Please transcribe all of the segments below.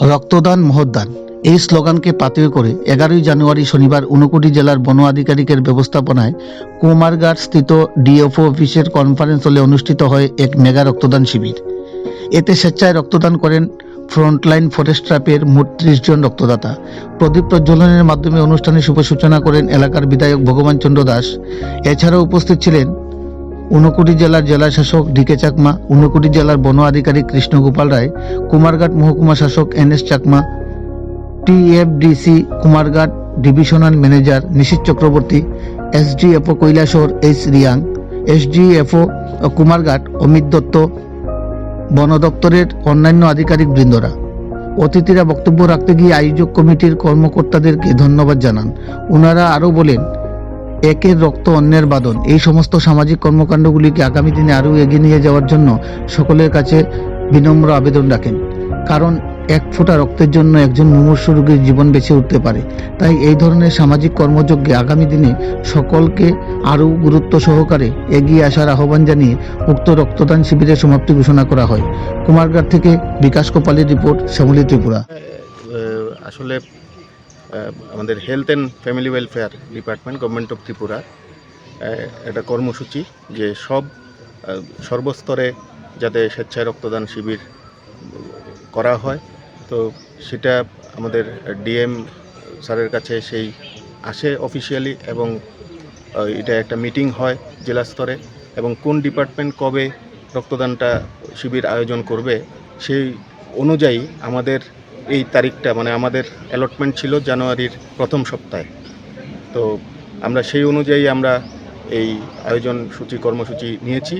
রক্তদান মহদান এই স্লোগানকে পাথেয় করে এগারোই জানুয়ারি শনিবার ঊনকোটি জেলার বন আধিকারিকের ব্যবস্থাপনায় কুমারঘাট স্থিত ডিএফও অফিসের কনফারেন্স হলে অনুষ্ঠিত হয় এক মেগা রক্তদান শিবির। এতে স্বেচ্ছায় রক্তদান করেন ফ্রন্টলাইন ফরেস্ট ট্রাপের মোট ত্রিশ জন রক্তদাতা। প্রদীপ প্রজ্বলনের মাধ্যমে অনুষ্ঠানে শুভ সূচনা করেন এলাকার বিধায়ক ভগবান চন্দ্র দাস। এছাড়াও উপস্থিত ছিলেন ঊনকোটি জেলার জেলা শাসক ডিকে চাকমা, ঊনকোটি জেলার বন আধিকারিক কৃষ্ণগোপাল রায়, কুমারঘাট মহকুমা শাসক N S Chakma, TFDC Kumarghat divisional manager Nishit Chakraborty, SDFO Kailashahar H Riang, SDFO Kumarghat Amit Datta, বন দপ্তরের অন্যান্য আধিকারিক বৃন্দরা। অতিথিরা বক্তব্য রাখতে গিয়ে আয়োজক কমিটির কর্মকর্তাদেরকে ধন্যবাদ জানান। ওনারা আরও বলেন একের রক্ত অন্যের বাদন। এই সমস্ত সামাজিক কর্মকাণ্ডগুলিকে আগামী দিনে আরও এগিয়ে নিয়ে যাওয়ার জন্য সকলের কাছে বিনম্র আবেদন রাখেন। কারণ এক ফোঁটা রক্তের জন্য একজন মুমূর্ষু রোগীর জীবন বেঁচে উঠতে পারে। তাই এই ধরনের সামাজিক কর্মযজ্ঞে আগামী দিনে সকলকে আরও গুরুত্ব সহকারে এগিয়ে আসার আহ্বান জানিয়ে উক্ত রক্তদান শিবিরের সমাপ্তি ঘোষণা করা হয়। কুমারঘাট থেকে বিকাশ কোপালের রিপোর্ট, শ্যামলী ত্রিপুরা। আসলে আমাদের health and family welfare department government of Tripura একটা কর্মসূচি যে সব সর্বস্তরে যাতে স্বেচ্ছায় রক্তদান শিবির করা হয়। তো সেটা আমাদের ডিএম স্যারের কাছে সেই আসে অফিসিয়ালি এবং এটা একটা মিটিং হয় জেলা স্তরে এবং কোন ডিপার্টমেন্ট কবে রক্তদানটা শিবির আয়োজন করবে সেই অনুযায়ী আমাদের এই তারিখটা মানে আমাদের অ্যালটমেন্ট ছিল জানুয়ারির প্রথম সপ্তাহে। তো আমরা সেই অনুযায়ী আমরা এই আয়োজন সূচি কর্মসূচি নিয়েছি।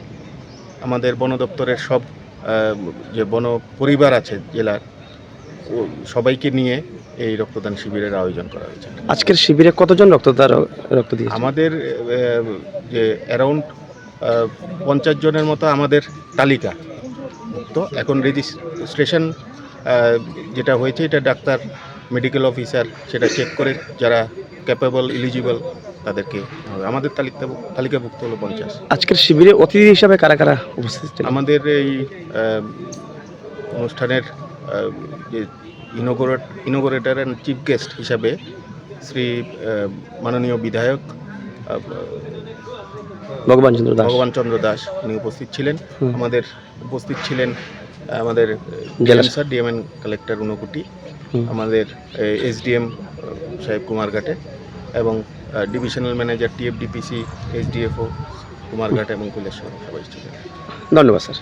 আমাদের বন দপ্তরের সব যে বন পরিবার আছে জেলার ও সবাইকে নিয়ে এই রক্তদান শিবিরের আয়োজন করা হয়েছে। আজকের শিবিরে কতজন রক্তদান রক্ত দিয়েছে? আমাদের যে অ্যারাউন্ড পঞ্চাশ জনের মতো আমাদের তালিকা। তো এখন রেজিস্ট্রেশন যেটা হয়েছে এটা ডাক্তার মেডিকেল অফিসার সেটা চেক করে যারা ক্যাপেবল এলিজিবল তাদেরকে হবে। আমাদের তালিকা তালিকাভুক্ত হলো পঞ্চাশ। আজকের শিবিরে অতিথি হিসাবে কারা কারা উপস্থিত আমাদের এই অনুষ্ঠানের যে inaugurate inaugurator and chief guest হিসাবে শ্রী মাননীয় বিধায়ক ভগবান চন্দ্র দাস। ভগবান চন্দ্র দাস উনি উপস্থিত ছিলেন। আমাদের উপস্থিত ছিলেন আমাদের জেলা স্যার ডিএমএন কালেক্টর উনকুটি আমাদের এসডিএম সাহেব কুমারঘাটে এবং divisional manager TFDPC SDFO Kumarghat এবং কৈলাসহর সবাই ধন্যবাদ স্যার।